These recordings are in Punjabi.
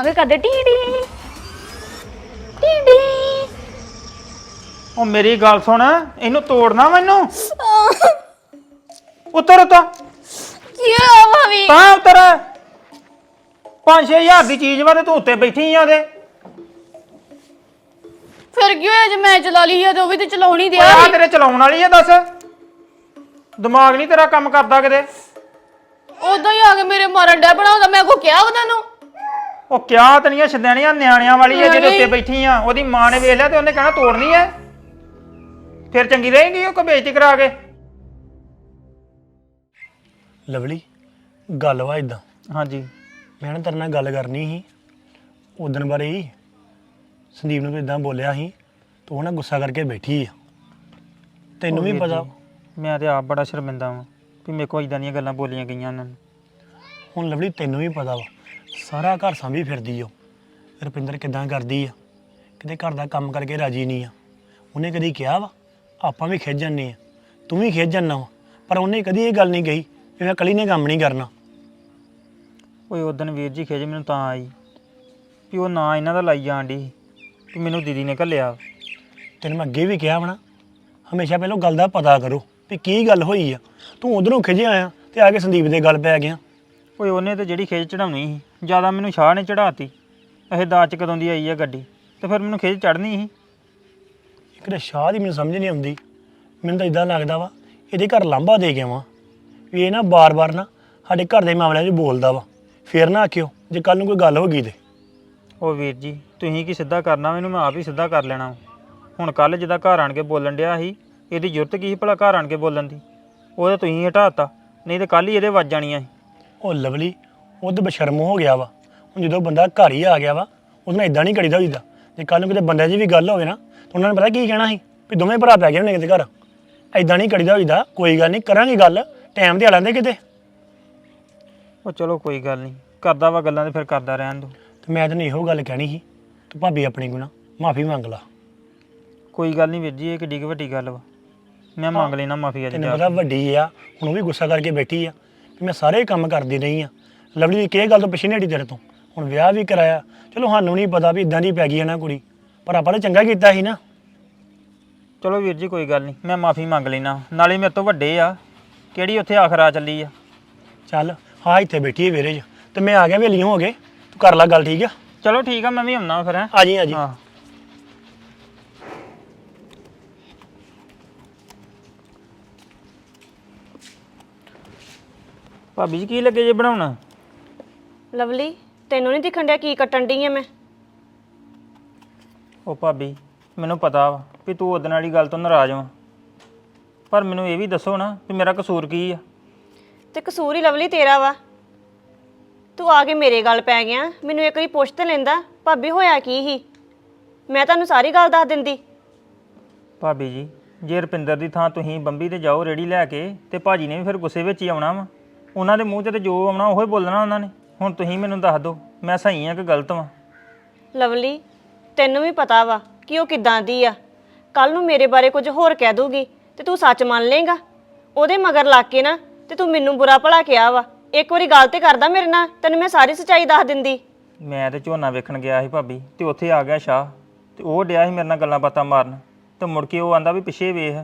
ਅਗੇ ਕਦੇ ਟੀੜੀ ਟੀੜੀ ਉਹ ਮੇਰੀ ਗੱਲ ਸੁਣ ਇਹਨੂੰ ਤੋੜਨਾ ਮੈਨੂੰ? ਉਤਰ ਉਤਰ। ਕੀ ਹੋਇਆ ਭਾਬੀ? ਤਾਂ ਉਤਰ। 5-6000 ਦੀ ਚੀਜ਼ ਵਾ ਤੇ ਤੂੰ ਉੱਤੇ ਬੈਠੀ ਆ ਉਹਦੇ। ਫਿਰ ਕੀ ਹੋਇਆ ਜੇ ਮੈਂ ਚਲਾ ਲਈ ਆ ਤੇ ਉਹ ਵੀ ਤੇ ਚਲਾਉਣੀ ਦਿਆ ਆ ਤੇਰੇ ਚਲਾਉਣ ਵਾਲੀ ਆ ਦੱਸ। ਦਿਮਾਗ ਨਹੀਂ ਤੇਰਾ ਕੰਮ ਕਰਦਾ ਕਿਤੇ। ਉਦੋਂ ਹੀ ਆ ਕੇ ਮੇਰੇ ਮਾਰਨ ਡੈ ਬਣਾਉਂਦਾ ਮੈਂ ਕੋ ਕਿਹਾ ਉਹਨਾਂ ਨੂੰ ਉਹ ਕਿਆ ਤਨੀਆਂ ਛਦੈਣੀਆਂ ਨਿਆਣਿਆਂ ਵਾਲੀ ਆ ਜਿਹਦੇ। ਉੱਤੇ ਬੈਠੀ ਆ? ਉਹਦੀ ਮਾਂ ਨੇ ਵੇਖ ਲਿਆ ਤੇ ਉਹਨੇ ਕਹਿਣਾ ਤੋੜਨੀ ਐ ਫਿਰ ਚੰਗੀ ਰਹੇਗੀ ਉਹ ਕੋ ਬੇਇੱਜ਼ਤੀ ਕਰਾ ਕੇ? ਲਵਲੀ ਗੱਲ ਵਾ ਇਦਾਂ ਹਾਂਜੀ। ਮੈਂ ਨਾ ਤੇਰੇ ਨਾਲ ਗੱਲ ਕਰਨੀ ਸੀ। ਉਦਣ ਬਾਰੇ ਹੀ ਸੰਦੀਪ ਨੂੰ ਤੂੰ ਇਦਾਂ ਬੋਲਿਆ ਸੀ ਤੂੰ ਨਾ ਗੁੱਸਾ ਕਰਕੇ ਬੈਠੀ ਆ। ਤੈਨੂੰ ਵੀ ਪਤਾ ਮੈਂ ਤੇ ਆਪ ਬੜਾ ਸ਼ਰਮਿੰਦਾ ਵਾਂ ਵੀ ਮੇਰੇ ਕੋਲ ਇਦਾਂ ਦੀਆਂ ਗੱਲਾਂ ਬੋਲੀਆਂ ਗਈਆਂ ਉਹਨਾਂ ਨੂੰ। ਹੁਣ ਲਵਲੀ ਤੈਨੂੰ ਵੀ ਪਤਾ ਵਾ ਸਾਰਾ ਘਰ ਸਾਂਭੀ ਫਿਰਦੀ ਓ ਰੁਪਿੰਦਰ ਕਿਦਾਂ ਕਰਦੀ ਆ? ਕਿਤੇ ਘਰ ਦਾ ਕੰਮ ਕਰਕੇ ਰਾਜੀ ਨਹੀਂ ਆ। ਉਹਨੇ ਕਦੀ ਕਿਹਾ ਵਾ ਆਪਾਂ ਵੀ ਖਿੱਚ ਜੰਨੇ ਆ। ਤੂੰ ਵੀ ਖਿੱਚ ਜੰਨਾ ਵਾ। ਪਰ ਉਹਨੇ ਕਦੀ ਇਹ ਗੱਲ ਨਹੀਂ ਕਹੀ ਵੀ ਮੈਂ ਕਲੀ ਨੇ ਕੰਮ ਨਹੀਂ ਕਰਨਾ। ਓਏ ਉਦਣ ਵੀਰ ਜੀ ਖਿਜ ਮੈਨੂੰ ਤਾਂ ਆਈ ਵੀ ਉਹ ਨਾਂ ਇਹਨਾਂ ਦਾ ਲਾਈ ਜਾਣ ਦੀ ਕਿ ਮੈਨੂੰ ਦੀਦੀ ਨੇ ਘੱਲਿਆ। ਤੈਨੂੰ ਮੈਂ ਅੱਗੇ ਵੀ ਕਿਹਾ ਵਣਾ ਹਮੇਸ਼ਾ ਪਹਿਲਾਂ ਗੱਲ ਦਾ ਪਤਾ ਕਰੋ ਵੀ ਕੀ ਗੱਲ ਹੋਈ ਆ। ਤੂੰ ਉਧਰੋਂ ਖਿਜਿਆ ਆ ਤੇ ਆ ਕੇ ਸੰਦੀਪ ਦੇ ਗੱਲ ਪੈ ਗਿਆ। ਓਏ ਉਹਨੇ ਤੇ ਜਿਹੜੀ ਖਿਜ ਚੜਾਉਣੀ ਸੀ ਜ਼ਿਆਦਾ ਮੈਨੂੰ ਸ਼ਾਹ ਨੇ ਚੜਾਤੀ ਇਹ ਦਾਚ ਕਦੋਂ ਦੀ ਆਈ ਆ ਗੱਡੀ? ਤੇ ਫਿਰ ਮੈਨੂੰ ਖਿਜ ਚੜਨੀ ਸੀ। ਇੱਕ ਤਾਂ ਸ਼ਾਹ ਦੀ ਮੈਨੂੰ ਸਮਝ ਨਹੀਂ ਆਉਂਦੀ। ਮੈਨੂੰ ਤਾਂ ਇਦਾਂ ਲੱਗਦਾ ਵਾ ਇਹਦੇ ਘਰ ਲਾਂਭਾ ਦੇ ਗਿਆ ਵਾ ਵੀ ਇਹ ਨਾ ਬਾਰ-ਬਾਰ ਨਾ ਸਾਡੇ ਘਰ ਦੇ ਮਾਮਲਿਆਂ 'ਚ ਬੋਲਦਾ ਵਾ। ਫੇਰ ਨਾ ਆਖਿਓ ਜੇ ਕੱਲ ਨੂੰ ਕੋਈ ਗੱਲ ਹੋ ਗਈ ਤੇ। ਓ ਵੀਰ ਜੀ ਤੁਸੀਂ ਕੀ ਸਿੱਧਾ ਕਰਨਾ? ਮੈਨੂੰ ਮੈਂ ਆਪ ਹੀ ਸਿੱਧਾ ਕਰ ਲੈਣਾ ਹੁਣ ਕੱਲ ਜਿਹਦਾ ਘਰ ਆਣ ਕੇ ਬੋਲਣ ਡਿਆ ਸੀ ਇਹਦੀ ਜ਼ਰੂਰਤ ਕੀ ਸੀ ਭਲਾ ਘਰ ਆਣ ਕੇ ਬੋਲਣ ਦੀ? ਉਹ ਤਾਂ ਤੁਸੀਂ ਹਟਾਤਾ ਨਹੀਂ ਤੇ ਕੱਲ ਹੀ ਇਹਦੇ ਵੱਜ ਜਾਣੀਆਂ ਸੀ। ਉਹ ਲਵਲੀ ਉਹ ਤੇ ਬਸ਼ਰਮ ਹੋ ਗਿਆ ਵਾ। ਹੁਣ ਜਦੋਂ ਬੰਦਾ ਘਰ ਹੀ ਆ ਗਿਆ ਵਾ ਉਹਦੇ ਨਾਲ ਇਦਾਂ ਨਹੀਂ ਕਰੀਦਾ ਹੋਈਦਾ। ਜੇ ਕੱਲ ਨੂੰ ਕਿਤੇ ਬੰਦਿਆਂ 'ਚ ਵੀ ਗੱਲ ਹੋਵੇ ਨਾ ਤਾਂ ਉਹਨਾਂ ਨੇ ਪਤਾ ਕੀ ਕਹਿਣਾ ਸੀ? ਵੀ ਦੋਵੇਂ ਭਰਾ ਪੈ ਗਏ ਹੋਣੇ ਕਿਤੇ ਘਰ। ਇਦਾਂ ਨਹੀਂ ਕਰੀਦਾ ਹੋਈਦਾ। ਕੋਈ ਗੱਲ ਨਹੀਂ ਕਰਾਂਗੇ ਗੱਲ। ਟਾਈਮ ਤੇ ਆ ਲੈਂਦੇ ਕਿਤੇ। ਉਹ ਚਲੋ ਕੋਈ ਗੱਲ ਨਹੀਂ। ਕਰਦਾ ਵਾ ਗੱਲਾਂ ਤੇ ਫਿਰ ਕਰਦਾ ਰਹਿਣ ਦੋ। ਤੇ ਮੈਂ ਤੈਨੂੰ ਇਹੋ ਗੱਲ ਕਹਿਣੀ ਸੀ ਤੂੰ ਭਾਬੀ ਆਪਣੀ ਨਾ ਮਾਫੀ ਮੰਗ ਲਾ। ਕੋਈ ਗੱਲ ਨਹੀਂ ਵੀਰ ਜੀ ਇਹ ਕਿੱਡੀ ਕੁ ਵੱਡੀ ਗੱਲ ਵਾ। ਮੈਂ ਮੰਗ ਲੈਣਾ ਮਾਫੀ ਅੱਜ ਤੈਨੂੰ ਜਾ ਪਤਾ ਵੱਡੀ ਆ ਹੁਣ ਉਹ ਵੀ ਗੁੱਸਾ ਕਰਕੇ ਬੈਠੀ ਆ। ਵੀ ਮੈਂ ਸਾਰੇ ਕੰਮ ਕਰਦੀ ਰਹੀ ਆ ਲਵਲੀ ਦੀ ਕਿਹ ਗੱਲ ਤੋਂ ਪਿੱਛੇ ਨਹੀਂ ਹਟੀ ਤੇਰੇ ਤੋਂ। ਹੁਣ ਵਿਆਹ ਵੀ ਕਰਾਇਆ। ਚਲੋ ਸਾਨੂੰ ਨਹੀਂ ਪਤਾ ਵੀ ਇਦਾਂ ਦੀ ਪੈ ਗਈ ਆ ਨਾ ਕੁੜੀ। ਪਰ ਆਪਾਂ ਨੇ ਚੰਗਾ ਕੀਤਾ ਸੀ ਨਾ। ਚਲੋ ਵੀਰ ਜੀ ਕੋਈ ਗੱਲ ਨਹੀਂ। ਮੈਂ ਮਾਫੀ ਮੰਗ ਲੈਣਾ ਨਾਲੇ ਮੇਰੇ ਤੋਂ ਵੱਡੇ ਆ। ਕਿਹੜੀ ਉੱਥੇ ਆਖਰ ਚੱਲੀ ਆ? ਚੱਲ ਹਾਂ ਇੱਥੇ ਬੈਠੀ ਹੈ ਵੇਰੇ 'ਚ ਤੇ ਮੈਂ ਆ ਗਿਆ ਵੇਲੀਆਂ ਹੋ ਗਏ। ਤੂੰ ਕਰ ਲੈ ਗੱਲ ਠੀਕ ਆ? ਚਲੋ ਠੀਕ ਆ ਮੈਂ ਵੀ ਆਉਣਾ ਫਿਰ ਹੈਂ। ਆ ਜੀ ਆ ਜੀ। ਹਾਂ। ਭਾਬੀ ਜੀ ਕੀ ਲੱਗੇ ਜੇ ਬਣਾਉਣਾ? ਲਵਲੀ ਤੈਨੂੰ ਨਹੀਂ ਦਿਖਣ ਡਿਆ ਕੀ ਕੱਟਣ ਡਈ ਆ ਮੈਂ? ਉਹ ਭਾਬੀ ਮੈਨੂੰ ਪਤਾ ਵਾ ਵੀ ਤੂੰ ਉਹਦੇ ਵਾਲੀ ਗੱਲ ਤੋਂ ਨਾਰਾਜ਼ ਵਾਂ ਪਰ ਮੈਨੂੰ ਇਹ ਵੀ ਦੱਸੋ ਨਾ ਵੀ ਮੇਰਾ ਕਸੂਰ ਕੀ ਆ? ਤੇ ਕਸੂਰ ਹੀ ਲਵਲੀ ਤੇਰਾ ਵਾ। ਤੂੰ ਆ ਕੇ ਮੇਰੇ ਗੱਲ ਪੈ ਗਿਆ ਮੈਨੂੰ ਇੱਕ ਵਾਰੀ ਪੁੱਛ ਤੇ ਲੈਂਦਾ ਭਾਬੀ ਹੋਇਆ ਕੀ ਸੀ? ਮੈਂ ਤੁਹਾਨੂੰ ਸਾਰੀ ਗੱਲ ਦੱਸ ਦਿੰਦੀ। ਭਾਬੀ ਜੀ ਜੇ ਰੁਪਿੰਦਰ ਦੀ ਥਾਂ ਤੁਸੀਂ ਬੰਬੀ ਤੇ ਜਾਓ ਰੇੜੀ ਲੈ ਕੇ ਤੇ ਭਾਜੀ ਨੇ ਵੀ ਫਿਰ ਗੁੱਸੇ ਵਿੱਚ ਹੀ ਆਉਣਾ ਵਾ। ਉਹਨਾਂ ਦੇ ਮੂੰਹ 'ਚ ਤੇ ਜੋ ਆਉਣਾ ਉਹੀ ਬੋਲਣਾ ਉਹਨਾਂ ਨੇ। ਹੁਣ ਤੁਸੀਂ ਮੈਨੂੰ ਦੱਸ ਦਿਓ ਮੈਂ ਸਹੀ ਆ ਕਿ ਗਲਤ ਵਾਂ? ਲਵਲੀ ਤੈਨੂੰ ਵੀ ਪਤਾ ਵਾ ਕਿ ਉਹ ਕਿਦਾਂ ਦੀ ਆ। ਕੱਲ ਨੂੰ ਮੇਰੇ ਬਾਰੇ ਕੁਝ ਹੋਰ ਕਹਿ ਦੂਗੀ ਤੇ ਤੂੰ ਸੱਚ ਮੰਨ ਲੇਗਾ ਉਹਦੇ ਮਗਰ ਲੱਗ ਕੇ ਨਾ ਤੇ ਤੂੰ ਮੈਨੂੰ ਬੁਰਾ ਭਲਾ ਕਿਹਾ ਵਾ। ਇੱਕ ਵਾਰੀ ਗੱਲ ਤੇ ਕਰਦਾ ਮੇਰੇ ਨਾਲ ਤੈਨੂੰ ਮੈਂ ਸਾਰੀ ਸੱਚਾਈ ਦੱਸ ਦਿੰਦੀ। ਮੈਂ ਤੇ ਝੋਨਾ ਵੇਖਣ ਗਿਆ ਸੀ ਭਾਬੀ ਤੇ ਉੱਥੇ ਆ ਗਿਆ ਸ਼ਾਹ ਤੇ ਉਹ ਡਿਆ ਸੀ ਮੇਰੇ ਨਾਲ ਗੱਲਾਂ ਬਾਤਾਂ ਮਾਰਨ ਤੇ ਮੁੜ ਕੇ ਉਹ ਆਂਦਾ ਵੀ ਪਿੱਛੇ ਵੇਖ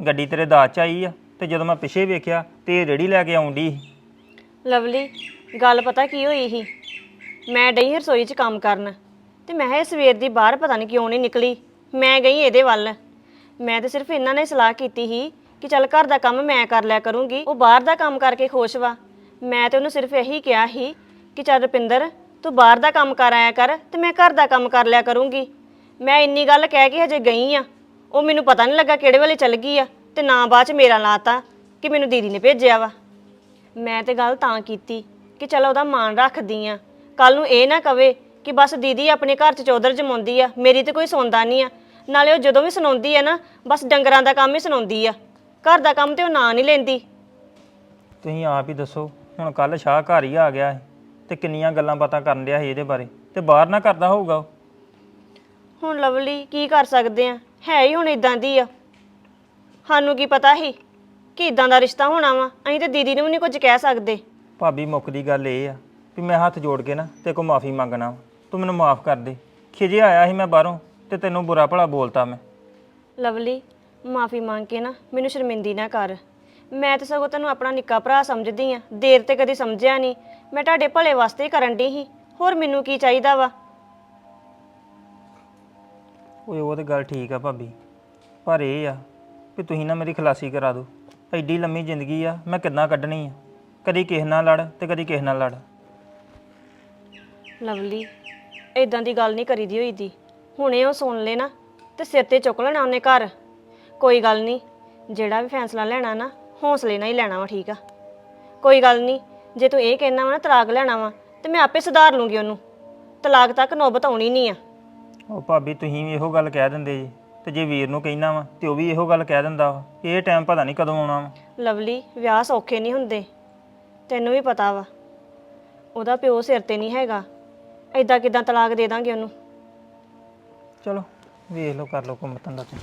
ਗੱਡੀ ਤੇਰੇ ਦਾਜ ਚ ਆਈ ਆ। ਤੇ ਜਦੋਂ ਮੈਂ ਪਿੱਛੇ ਵੇਖਿਆ ਤੇ ਇਹ ਰੇੜੀ ਲੈ ਕੇ ਆਉਂਦੀ ਲਵਲੀ, ਗੱਲ ਪਤਾ ਕੀ ਹੋਈ ਸੀ? ਮੈਂ ਡਈ ਰਸੋਈ 'ਚ ਕੰਮ ਕਰਨ ਤੇ ਮੈਂ ਇਹ ਸਵੇਰ ਦੀ ਬਾਹਰ ਪਤਾ ਨਹੀਂ ਕਿਉਂ ਨਹੀਂ ਨਿਕਲੀ। ਮੈਂ ਗਈ ਇਹਦੇ ਵੱਲ। ਮੈਂ ਤੇ ਸਿਰਫ ਇਹਨਾਂ ਨੇ ਸਲਾਹ ਕੀਤੀ ਸੀ ਕਿ ਚੱਲ ਘਰ ਦਾ ਕੰਮ ਮੈਂ ਕਰ ਲਿਆ ਕਰੂੰਗੀ, ਉਹ ਬਾਹਰ ਦਾ ਕੰਮ ਕਰਕੇ ਖੁਸ਼ ਵਾ। ਮੈਂ ਤੇ ਉਹਨੂੰ ਸਿਰਫ ਇਹੀ ਕਿਹਾ ਸੀ ਕਿ ਚੱਲ ਰੁਪਿੰਦਰ, ਤੂੰ ਬਾਹਰ ਦਾ ਕੰਮ ਕਰ ਆਇਆ ਕਰ ਤੇ ਮੈਂ ਘਰ ਦਾ ਕੰਮ ਕਰ ਲਿਆ ਕਰੂੰਗੀ। ਮੈਂ ਇੰਨੀ ਗੱਲ ਕਹਿ ਕੇ ਹਜੇ ਗਈ ਆ। ਉਹ ਮੈਨੂੰ ਪਤਾ ਨਹੀਂ ਲੱਗਾ ਕਿਹੜੇ ਵੇਲੇ ਚੱਲ ਗਈ ਆ। ਤੇ ਨਾ ਬਾਅਦ ਚ ਮੇਰਾ ਲਾਤਾ ਕਿ ਮੈਨੂੰ ਦੀਦੀ ਨੇ ਭੇਜਿਆ ਵਾ। ਮੈਂ ਤੇ ਗੱਲ ਤਾਂ ਕੀਤੀ ਕਿ ਚਲ ਉਹਦਾ ਮਾਣ ਰੱਖਦੀ ਆ। ਕੱਲ ਨੂੰ ਇਹ ਨਾ ਕਵੇ ਕਿ ਬਸ ਦੀਦੀ ਆਪਣੇ ਘਰ ਚ ਚੌਧਰ ਜਮਾਉਂਦੀ ਆ ਮੇਰੀ ਤੇ ਕੋਈ ਸੁਣਦਾ ਨਹੀਂ ਆ। ਨਾਲੇ ਉਹ ਜਦੋਂ ਵੀ ਸੁਣਾਉਂਦੀ ਆ ਨਾ ਬਸ ਡੰਗਰਾਂ ਦਾ ਕੰਮ ਹੀ ਸੁਣਾਉਂਦੀ ਆ। ਘਰ ਦਾ ਕੰਮ ਤੇ ਉਹ ਨਾਂ ਨਹੀਂ ਲੈਂਦੀ। ਤੁਸੀਂ ਆਪ ਹੀ ਦੱਸੋ ਹੁਣ ਕੱਲ ਸ਼ਾਹ ਘਰ ਹੀ ਆ ਗਿਆ ਤੇ ਕਿੰਨੀਆਂ ਗੱਲਾਂ ਬਾਤਾਂ ਕਰਨ ਡਿਆ ਸੀ ਇਹਦੇ ਬਾਰੇ ਤੇ ਬਾਹਰ ਨਾ ਕਰਦਾ ਹੋਊਗਾ ਉਹ। ਹੁਣ ਲਵਲੀ ਕੀ ਕਰ ਸਕਦੇ ਆ? ਹੈ ਹੀ ਹੁਣ ਇਦਾਂ ਦੀ ਆ। ਸਾਨੂੰ ਕੀ ਪਤਾ ਸੀ ਕਿ ਇਦਾਂ ਦਾ ਰਿਸ਼ਤਾ ਹੋਣਾ ਵਾ? ਅਸੀਂ ਤੇ ਦੀਦੀ ਨੂੰ ਵੀ ਨਹੀਂ ਕੁਝ ਕਹਿ ਸਕਦੇ। ਭਾਬੀ ਮੁੱਕ ਦੀ ਗੱਲ ਇਹ ਆ ਵੀ ਮੈਂ ਹੱਥ ਜੋੜ ਕੇ ਨਾ ਤੇ ਕੋ ਮਾਫੀ ਮੰਗਣਾ ਤੂੰ ਮੈਨੂੰ ਮਾਫ ਕਰ ਦੇ। ਖਿਜੇ ਆਇਆ ਸੀ ਮੈਂ ਬਾਹਰੋਂ ਤੇ ਤੈਨੂੰ ਬੁਰਾ ਭਲਾ ਬੋਲਤਾ ਮੈਂ। ਲਵਲੀ ਮਾਫੀ ਮੰਗ ਕੇ ਨਾ ਮੈਨੂੰ ਸ਼ਰਮਿੰਦੀ ਨਾ ਕਰ। ਮੈਂ ਤਾਂ ਸਗੋਂ ਤੈਨੂੰ ਆਪਣਾ ਨਿੱਕਾ ਭਰਾ ਸਮਝਦੀ ਆ। ਦੇਰ ਤੇ ਕਦੀ ਸਮਝਿਆ ਨਹੀਂ। ਮੈਂ ਤੁਹਾਡੇ ਭਲੇ ਵਾਸਤੇ ਹੀ ਕਰਨ ਦੀ ਸੀ। ਹੋਰ ਮੈਨੂੰ ਕੀ ਚਾਹੀਦਾ ਵਾ? ਓਏ ਉਹ ਤੇ ਗੱਲ ਠੀਕ ਆ ਭਾਬੀ। ਪਰ ਇਹ ਆ ਵੀ ਤੁਸੀਂ ਨਾ ਮੇਰੀ ਖਲਾਸੀ ਕਰਾ ਦਿਓ। ਐਡੀ ਲੰਮੀ ਜ਼ਿੰਦਗੀ ਆ ਮੈਂ ਕਿੱਦਾਂ ਕੱਢਣੀ ਆ? ਕਦੀ ਕਿਸੇ ਨਾਲ ਲੜ ਤੇ ਕਦੀ ਕਿਸੇ ਨਾਲ ਲੜ। ਲਵਲੀ ਇਦਾਂ ਦੀ ਗੱਲ ਨਹੀਂ ਕਰੀਦੀ ਹੋਈ ਦੀ ਹੁਣੇ ਉਹ ਸੁਣ ਲੈ ਨਾ ਤੇ ਸਿਰ ਤੇ ਚੁੱਕ ਲੈਣਾ ਉਹਨੇ ਘਰ। ਕੋਈ ਗੱਲ ਨਹੀਂ ਜਿਹੜਾ ਵੀ ਫੈਸਲਾ ਲੈਣਾ ਨਾ ਹੌਸਲੇ ਨਾਲ ਹੀ ਲੈਣਾ ਵਾ ਠੀਕ ਆ? ਕੋਈ ਗੱਲ ਨਹੀਂ ਜੇ ਤੂੰ ਇਹ ਕਹਿਣਾ ਵਾ ਨਾ ਤਲਾਕ ਲੈਣਾ ਵਾ ਤੇ ਮੈਂ ਆਪੇ ਸੁਧਾਰ ਲੂੰਗੀ ਉਹਨੂੰ। ਤਲਾਕ ਤੱਕ ਨੌਬਤ ਆਉਣੀ ਨਹੀਂ ਆ। ਉਹ ਭਾਬੀ ਤੁਸੀਂ ਵੀ ਇਹੋ ਗੱਲ ਕਹਿ ਦਿੰਦੇ ਜੀ। ਤੇ ਜੇ ਵੀਰ ਨੂੰ ਕਹਿਣਾ ਵਾ ਤੇ ਉਹ ਵੀ ਇਹੋ ਗੱਲ ਕਹਿ ਦਿੰਦਾ ਵਾ ਇਹ ਟਾਈਮ ਪਤਾ ਨਹੀਂ ਕਦੋਂ ਆਉਣਾ ਵਾ। ਲਵਲੀ ਵਿਆਹ ਸੌਖੇ ਨਹੀਂ ਹੁੰਦੇ। ਤੈਨੂੰ ਵੀ ਪਤਾ ਵਾ। ਉਹਦਾ ਪਿਓ ਸਿਰ ਤੇ ਨਹੀਂ ਹੈਗਾ। ਐਦਾਂ ਕਿਦਾਂ ਤਲਾਕ ਦੇ ਦਾਂਗੇ ਉਹਨੂੰ? ਚਲੋ ਵੇਖ ਲਓ ਕਰ ਲਓ ਕੰਮ ਧੰਦਾ ਤੇ।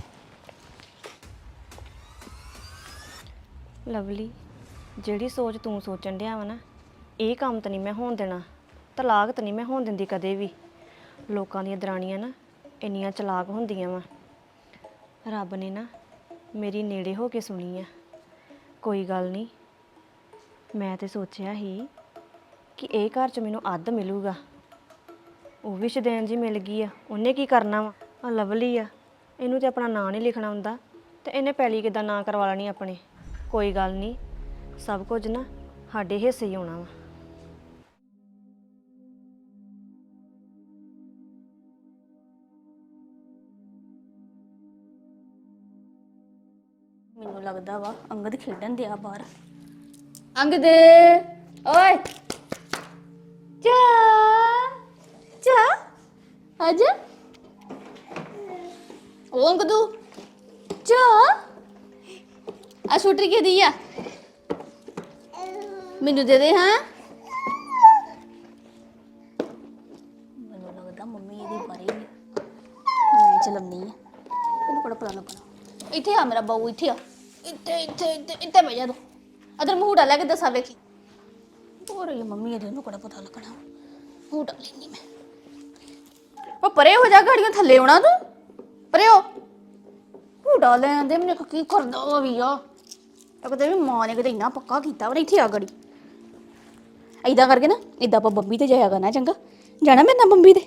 ਲਵਲੀ ਜਿਹੜੀ ਸੋਚ ਤੂੰ ਸੋਚਣ ਡਿਆ ਵਾ ਨਾ ਇਹ ਕੰਮ ਤਾਂ ਨਹੀਂ ਮੈਂ ਹੋਣ ਦੇਣਾ। ਤਲਾਕ ਤਾਂ ਨਹੀਂ ਮੈਂ ਹੋਣ ਦਿੰਦੀ ਕਦੇ ਵੀ। ਲੋਕਾਂ ਦੀਆਂ ਦਰਾਣੀਆਂ ਨਾ ਇੰਨੀਆਂ ਚਲਾਕ ਹੁੰਦੀਆਂ ਵਾ। ਰੱਬ ਨੇ ਨਾ ਮੇਰੀ ਨੇੜੇ ਹੋ ਕੇ ਸੁਣੀ ਆ। ਕੋਈ ਗੱਲ ਨਹੀਂ। ਮੈਂ ਤੇ ਸੋਚਿਆ ਸੀ ਕਿ ਇਹ ਘਰ 'ਚ ਮੈਨੂੰ ਅੱਧ ਮਿਲੂਗਾ। ਉਹ ਵੀ ਸ਼ਦੈਨ ਜੀ ਮਿਲ ਗਈ ਆ। ਉਹਨੇ ਕੀ ਕਰਨਾ ਵਾ? ਆ ਲਵਲੀ ਆ। ਇਹਨੂੰ ਤੇ ਆਪਣਾ ਨਾਂ ਨਹੀਂ ਲਿਖਣਾ ਹੁੰਦਾ। ਤੇ ਇਹਨੇ ਪਹਿਲੀ ਕਿਦਾਂ ਨਾਂ ਕਰਵਾ ਲੈਣੀ ਆਪਣੇ? ਕੋਈ ਗੱਲ ਨਹੀਂ। ਸਭ ਕੁਝ ਨਾ ਸਾਡੇ ਹਿੱਸੇ ਹੀ ਆਉਣਾ ਵਾ। ਲੱਗਦਾ ਵਾ ਅੰਗਦ ਖੇਡਣ ਦਿਆ ਬਾਹਰ। ਅੰਗ ਦੇ ਓਏ! ਚਾ! ਚਾ! ਆਜਾ ਉਹ ਅੰਗ ਤੂੰ ਚਾ! ਆ ਛੁੱਟੀ ਕੇ ਦੀ ਆ? ਮੈਨੂੰ ਦੇ ਦੇ ਹਾਂ? ਮੈਨੂੰ ਲੱਗਦਾ ਮੰਮੀ ਇਹਦੀ ਬਾਰੇ ਹੀ। ਮੈਂ ਚਲਮਨੀ ਆ। ਇਹਨੂੰ ਬੜਾ ਪਤਾ ਲੱਗਣਾ ਇੱਥੇ ਆ ਮੇਰਾ ਬਾਊ ਇੱਥੇ ਆ। ਇੱਥੇ ਇੱਥੇ ਇੱਥੇ ਇੱਥੇ ਬਹਿ ਜਾ ਤੂੰ। ਅਦਰ ਮੂੰਹ ਲੈ ਕੇ ਦੱਸਾਂ ਵੇਖੀ। ਹੋ ਰਹੀ ਆ ਮੰਮੀ ਇਹਦੇ ਨੂੰ ਬੜਾ ਪਤਾ ਲੱਗਣਾ। ਮੂੰਹ ਲੈਣੀ ਮੈਂ। ਉਹ ਪਰੇ ਹੋ ਜਾ ਗਾੜੀਆਂ, ਥੱਲੇ ਆਉਣਾ ਤੂੰ। ਪਰੇ ਹੋ। ਝੂਟਾ ਲੈ ਆਂਦੇ ਮੈਨੂੰ ਕੀ ਕਰਦਾ ਵਾ ਵੀ ਆ। ਤਾਂ ਵੀ ਮਾਂ ਨੇ ਕਦੇ ਇੰਨਾ ਪੱਕਾ ਕੀਤਾ ਵਾ ਇੱਥੇ ਆ ਗੜੀ। ਐਦਾਂ ਕਰਕੇ ਨਾ ਇਦਾਂ ਆਪਾਂ ਬੰਬੀ ਤੇ ਜਾਇਆ ਕਰਨਾ ਚੰਗਾ। ਜਾਣਾ ਮੇਰੇ ਨਾਲ ਬੰਬੀ ਤੇ।